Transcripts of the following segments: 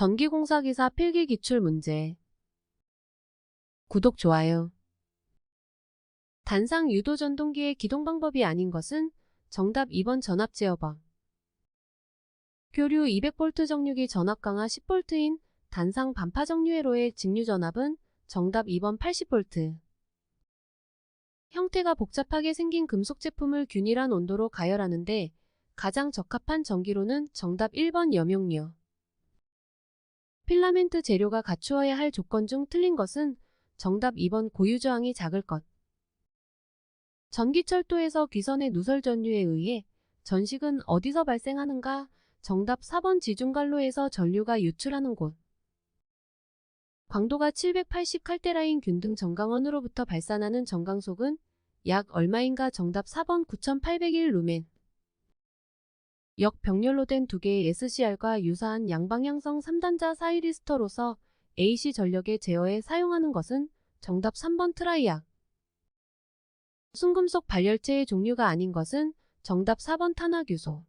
전기공사기사 필기 기출 문제. 구독, 좋아요. 단상 유도 전동기의 기동 방법이 아닌 것은 정답 2번 전압 제어법. 교류 200V 정류기 전압 강화 10V인 단상 반파 정류회로의 직류 전압은 정답 2번 80V. 형태가 복잡하게 생긴 금속 제품을 균일한 온도로 가열하는데 가장 적합한 전기로는 정답 1번 염용료. 필라멘트 재료가 갖추어야 할 조건 중 틀린 것은 정답 2번 고유 저항이 작을 것. 전기철도에서 귀선의 누설 전류에 의해 전식은 어디서 발생하는가? 정답 4번 지중간로에서 전류가 유출하는 곳. 광도가 780 칼데라인 균등 전강원으로부터 발산하는 전강속은 약 얼마인가? 정답 4번 9801 루멘. 역병렬로 된 두 개의 SCR과 유사한 양방향성 3단자 사이리스터로서 AC 전력의 제어에 사용하는 것은 정답 3번 트라이약. 순금속 발열체의 종류가 아닌 것은 정답 4번 탄화규소.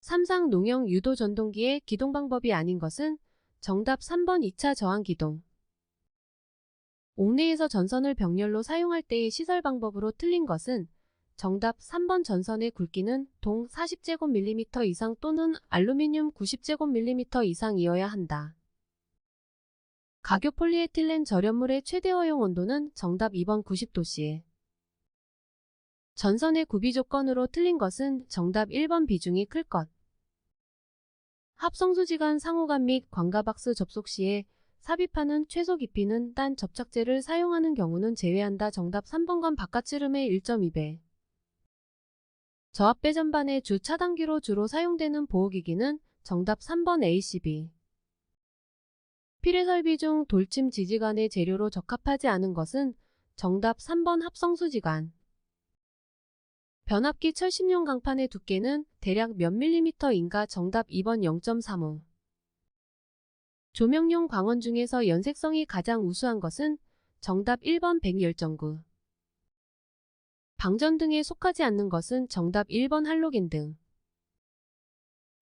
삼상 농형 유도 전동기의 기동 방법이 아닌 것은 정답 3번 2차 저항 기동. 옥내에서 전선을 병렬로 사용할 때의 시설 방법으로 틀린 것은 정답 3번 전선의 굵기는 동 40제곱밀리미터 이상 또는 알루미늄 90제곱밀리미터 이상이어야 한다. 가교 폴리에틸렌 절연물의 최대 허용 온도는 정답 2번 90도씨. 전선의 구비 조건으로 틀린 것은 정답 1번 비중이 클 것. 합성수지간 상호간 및 광가박스 접속 시에 삽입하는 최소 깊이는 딴 접착제를 사용하는 경우는 제외한다. 정답 3번간 바깥지름의 1.2배. 저압배 전반의 주 차단기로 주로 사용되는 보호기기는 정답 3번 ACB. 필의 설비 중 돌침 지지관의 재료로 적합하지 않은 것은 정답 3번 합성수지관. 변압기 철심용 강판의 두께는 대략 몇 밀리미터인가 정답 2번 0.35. 조명용 광원 중에서 연색성이 가장 우수한 것은 정답 1번 110.9. 방전 등에 속하지 않는 것은 정답 1번 할로겐 등.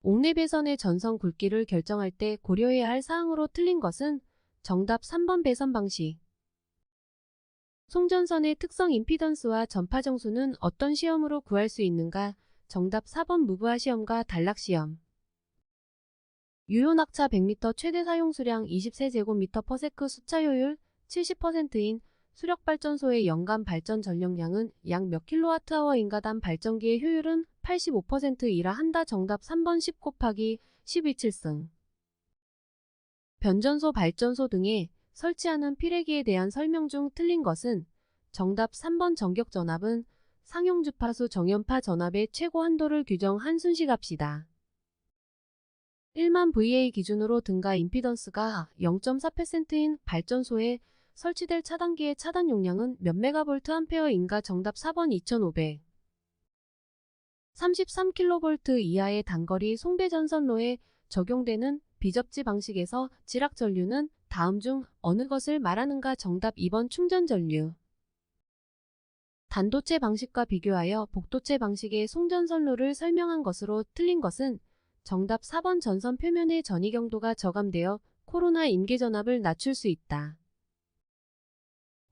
옥내 배선의 전선 굵기를 결정할 때 고려해야 할 사항으로 틀린 것은 정답 3번 배선 방식. 송전선의 특성 임피던스와 전파 정수는 어떤 시험으로 구할 수 있는가? 정답 4번 무브화 시험과 단락 시험. 유효 낙차 100m 최대 사용 수량 23제곱미터 퍼세크 수차 효율 70%인 수력 발전소의 연간 발전 전력량은 약 몇 킬로와트아워 인가 단 발전기의 효율은 85%이라 한다. 정답 3번 10 곱하기 12칠승. 변전소 발전소 등에 설치하는 피레기에 대한 설명 중 틀린 것은 정답 3번 전격 전압은 상용 주파수 정연파 전압의 최고 한도를 규정한 순시값이다. 1만 VA 기준으로 등가 임피던스가 0.4%인 발전소에 설치될 차단기의 차단 용량은 몇 메가볼트 암페어인가 정답 4번 2500. 33kV 이하의 단거리 송배 전선로에 적용되는 비접지 방식에서 지락 전류는 다음 중 어느 것을 말하는가 정답 2번 충전 전류. 단도체 방식과 비교하여 복도체 방식의 송전선로를 설명한 것으로 틀린 것은 정답 4번 전선 표면의 전이 경도가 저감되어 코로나 임계 전압을 낮출 수 있다.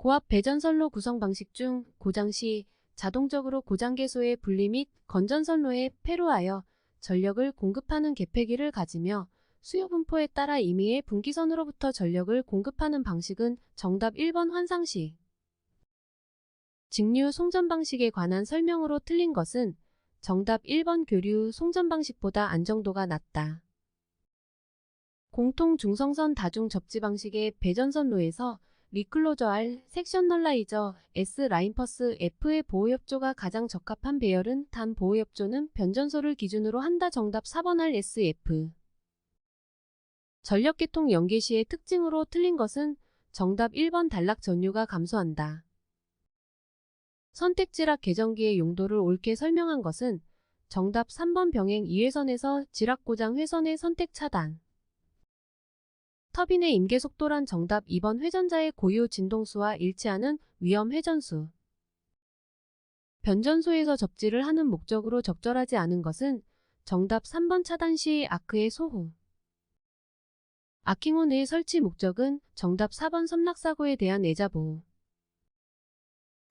고압 배전선로 구성 방식 중 고장 시 자동적으로 고장 개소의 분리 및 건전선로에 폐로하여 전력을 공급하는 개폐기를 가지며 수요 분포에 따라 임의의 분기선으로부터 전력을 공급하는 방식은 정답 1번 환상식. 직류 송전 방식에 관한 설명으로 틀린 것은 정답 1번 교류 송전 방식보다 안정도가 낮다. 공통 중성선 다중 접지 방식의 배전선로에서 리클로저 R, 섹션 널라이저, S 라인퍼스 F의 보호협조가 가장 적합한 배열은 단 보호협조는 변전소를 기준으로 한다. 정답 4번 R SF. 전력계통 연계 시의 특징으로 틀린 것은 정답 1번 단락 전류가 감소한다. 선택지락 계정기의 용도를 옳게 설명한 것은 정답 3번 병행 2회선에서 지락 고장 회선의 선택 차단. 터빈의 임계 속도란 정답 2번 회전자의 고유 진동수와 일치하는 위험 회전수. 변전소에서 접지를 하는 목적으로 적절하지 않은 것은 정답 3번 차단 시 아크의 소후. 아킹온의 설치 목적은 정답 4번 선락사고에 대한 애자보호.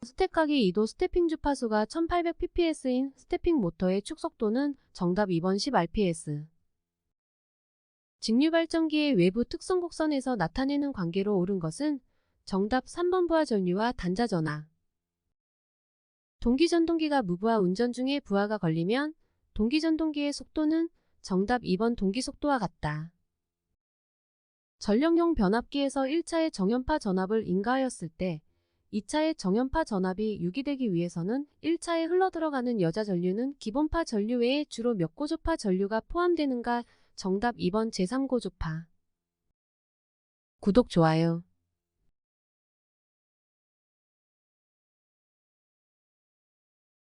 스택각이 2도 스태핑 주파수가 1800pps인 스태핑 모터의 축속도는 정답 2번 10rps. 직류발전기의 외부 특성 곡선에서 나타내는 관계로 옳은 것은 정답 3번 부하 전류와 단자 전화. 동기 전동기가 무부하 운전 중에 부하가 걸리면 동기 전동기의 속도는 정답 2번 동기 속도와 같다. 전력용 변압기에서 1차의 정연파 전압을 인가하였을 때 2차의 정연파 전압이 유기되기 위해서는 1차에 흘러들어가는 여자 전류는 기본파 전류 외에 주로 몇 고조파 전류가 포함되는가 정답 2번 제3고조파. 구독, 좋아요.